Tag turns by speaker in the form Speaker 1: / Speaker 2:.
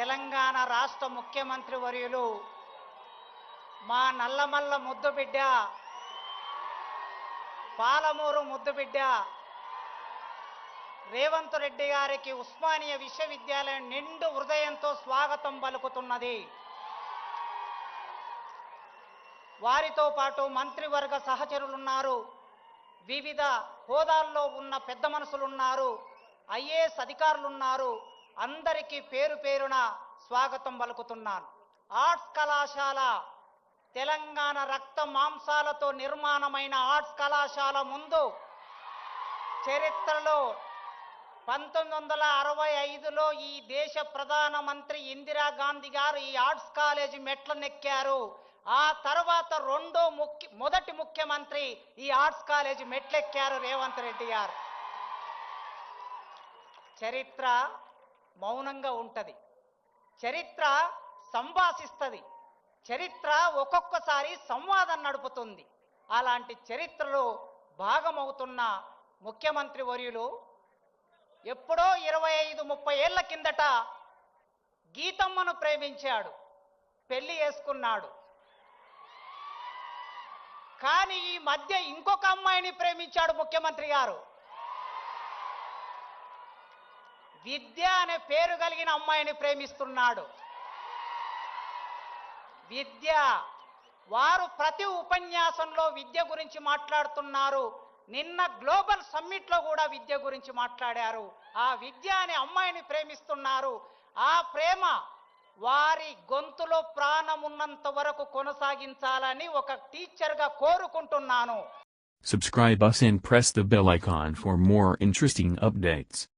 Speaker 1: తెలంగాణ రాష్ట్ర ముఖ్యమంత్రి వర్యులు మా నల్లమల్ల ముద్దుబిడ్డ పాలమూరు ముద్దుబిడ్డ రేవంత్ రెడ్డి గారికి ఉస్మానియా విశ్వవిద్యాలయం నిండు హృదయంతో స్వాగతం పలుకుతున్నది. వారితో పాటు మంత్రివర్గ సహచరులున్నారు. వివిధ హోదాల్లో ఉన్న పెద్ద మనుషులున్నారు ఐఏఎస్ అధికారులున్నారు. అందరికీ పేరు పేరున స్వాగతం పలుకుతున్నాను. ఆర్ట్స్ కళాశాల తెలంగాణ రక్త మాంసాలతో నిర్మాణమైన ఆర్ట్స్ కళాశాల ముందు చరిత్రలో పంతొమ్మిది వందల అరవై ఐదులో ఈ దేశ ప్రధానమంత్రి ఇందిరాగాంధీ గారు ఈ ఆర్ట్స్ కాలేజీ మెట్లు నెక్కారు ఆ తర్వాత రెండో ముఖ్య మొదటి ముఖ్యమంత్రి ఈ ఆర్ట్స్ కాలేజీ మెట్లెక్కారు రేవంత్ రెడ్డి గారు. చరిత్ర మౌనంగా ఉంటుంది. చరిత్ర సంభాషిస్తుంది. చరిత్ర ఒక్కొక్కసారి సంవాదం నడుపుతుంది. అలాంటి చరిత్రలో భాగమవుతున్న ముఖ్యమంత్రి వర్యులు ఎప్పుడో ఇరవై ఐదు ముప్పై ఏళ్ళ కిందట గీతమ్మను ప్రేమించాడు. పెళ్ళి చేసుకున్నాడు. కానీ ఈ మధ్య ఇంకొక అమ్మాయిని ప్రేమించాడు ముఖ్యమంత్రి గారు. విద్య అనే పేరు కలిగిన అమ్మాయిని ప్రేమిస్తున్నాడు. విద్య వారు ప్రతి ఉపన్యాసంలో విద్య గురించి మాట్లాడుతున్నారు. నిన్న గ్లోబల్ సమ్మిట్లో కూడా విద్య గురించి మాట్లాడారు. ఆ విద్య అనే అమ్మాయిని ప్రేమిస్తున్నారు. ఆ ప్రేమ వారి గొంతులో ప్రాణం ఉన్నంత వరకు కొనసాగించాలని ఒక టీచర్గా కోరుకుంటున్నాను.
Speaker 2: Subscribe us and press the bell icon for more interesting updates.